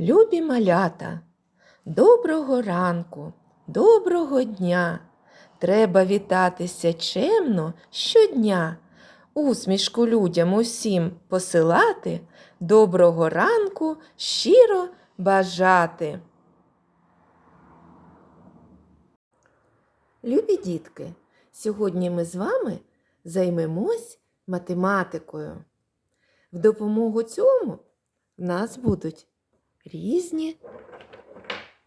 Любі малята, доброго ранку, доброго дня. Треба вітатися чемно щодня. Усмішку людям усім посилати, доброго ранку щиро бажати. Любі дітки, сьогодні ми з вами займемось математикою. В допомогу цьому в нас будуть різні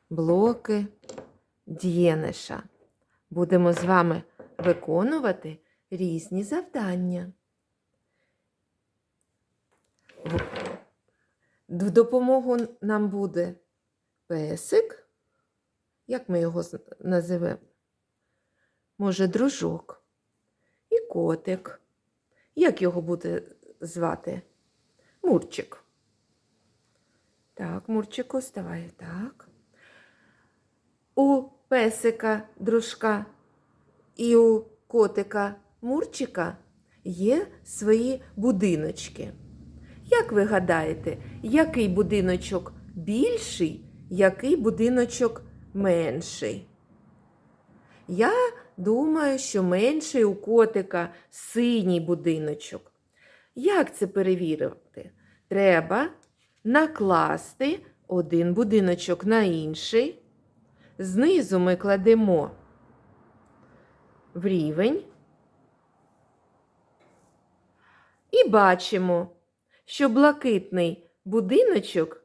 блоки дієниша. Будемо з вами виконувати різні завдання. В допомогу нам буде песик. Як ми його називемо? Може, дружок і котик. Як його буде звати? Мурчик. Так, Мурчику, вставай. Так. У песика дружка і у котика Мурчика є свої будиночки. Як ви гадаєте, який будиночок більший, який будиночок менший? Я думаю, що менший у котика синій будиночок. Як це перевірити? Треба накласти один будиночок на інший. Знизу ми кладемо в рівень і бачимо, що блакитний будиночок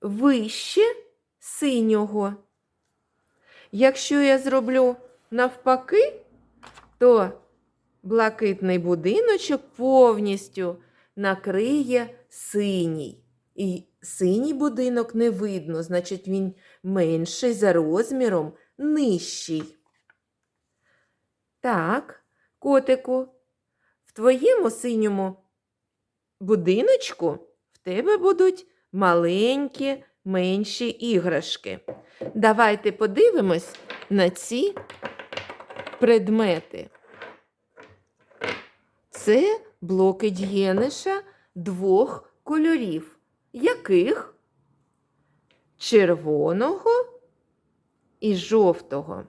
вище синього. Якщо я зроблю навпаки, то блакитний будиночок повністю накриє синій. І синій будинок не видно, значить він менший за розміром, нижчий. Так, котику, в твоєму синьому будиночку в тебе будуть маленькі, менші іграшки. Давайте подивимось на ці предмети. Це блоки дієниша двох кольорів. Яких? Червоного і жовтого.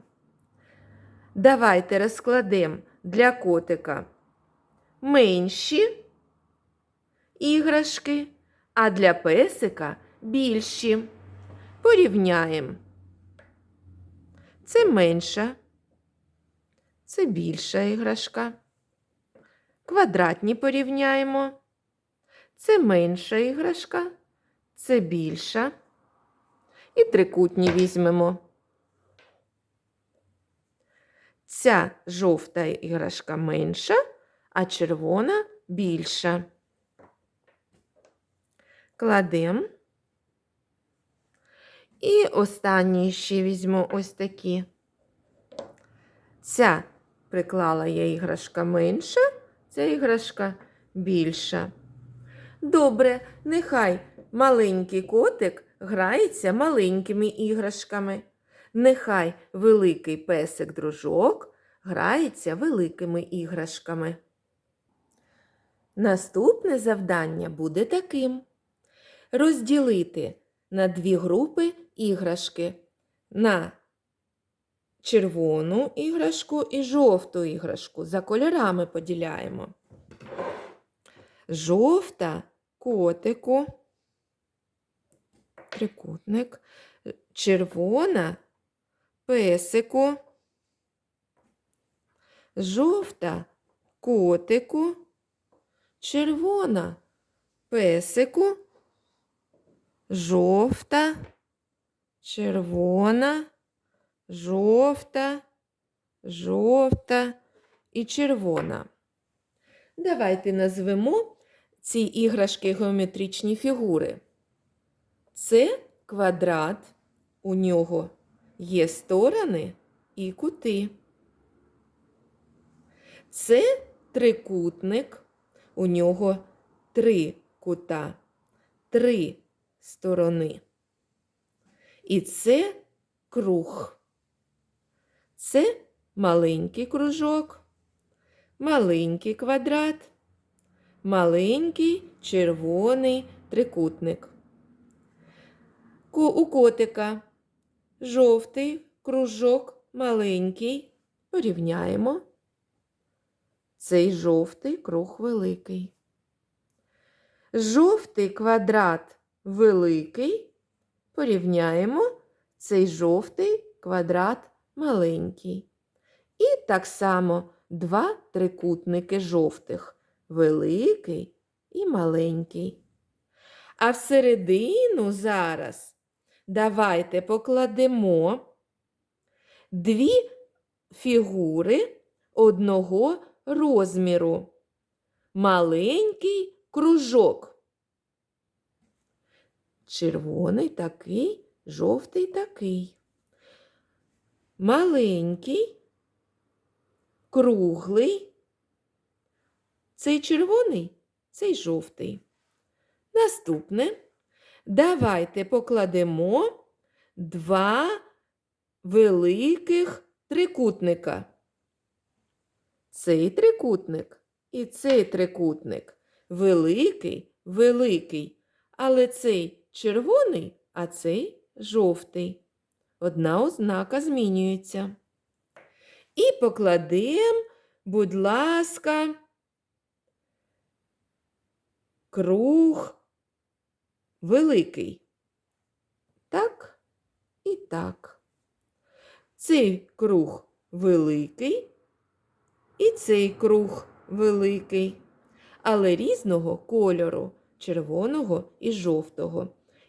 Давайте розкладемо для котика менші іграшки, а для песика більші. Порівняємо. Це менша, це більша іграшка. Квадратні порівняємо. Це менша іграшка, це більша. І трикутні візьмемо. Ця жовта іграшка менша, а червона більша. Кладемо. І останні ще візьму ось такі. Ця приклала я іграшка менша, ця іграшка більша. Добре, нехай маленький котик грається маленькими іграшками. Нехай великий песик-дружок грається великими іграшками. Наступне завдання буде таким: розділити на дві групи іграшки на червону іграшку і жовту іграшку. За кольорами поділяємо. Жовта котику, трикутник, червона. Песику, жовта. Котику, червона. Песику, жовта, червона, жовта, жовта. І червона. Давайте назвемо ці іграшки геометричні фігури. Це квадрат, у нього є сторони і кути. Це трикутник, у нього три кута, три сторони. І це круг. Це маленький кружок, маленький квадрат, маленький червоний трикутник. У котика жовтий кружок маленький. Порівняємо. Цей жовтий круг великий. Жовтий квадрат великий. Порівняємо цей жовтий квадрат маленький. І так само два трикутники жовтих великий і маленький. А всередину зараз давайте покладемо дві фігури одного розміру. Маленький кружок. Червоний такий, жовтий такий. Маленький, круглий. Цей червоний, цей жовтий. Наступне. Давайте покладемо два великих трикутника. Цей трикутник і цей трикутник. Великий, великий. Але цей червоний, а цей жовтий. Одна ознака змінюється. І покладемо, будь ласка, круг великий. Так і так. Цей круг великий і цей круг великий, але різного кольору червоного і жовтого.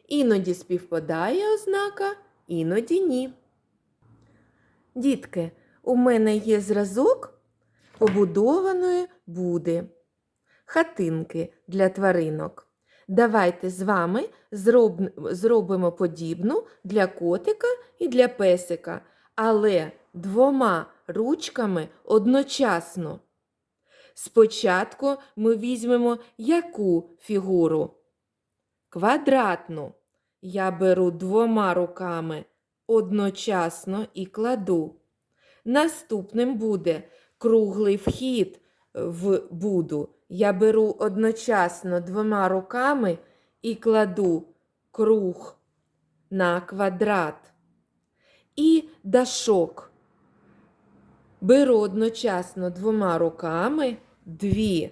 Іноді співпадає ознака, іноді ні. Дітки, у мене є зразок побудованої буди, хатинки для тваринок. Давайте з вами зроб- зробимо подібну для котика і для песика, але двома ручками одночасно. Спочатку ми візьмемо яку фігуру? Квадратну. Я беру двома руками одночасно і кладу. Наступним буде круглий вхід в буду. Я беру одночасно двома руками і кладу круг на квадрат. І дашок. Беру одночасно двома руками дві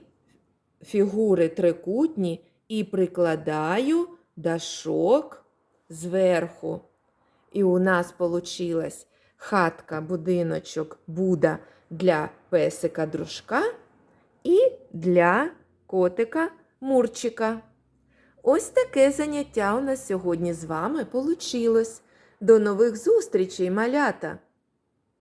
фігури трикутні і прикладаю дашок зверху. І у нас получилась хатка, будиночок, буда для песика дружка для котика Мурчика. Ось таке заняття у нас сьогодні з вами получилось. До нових зустрічей, малята!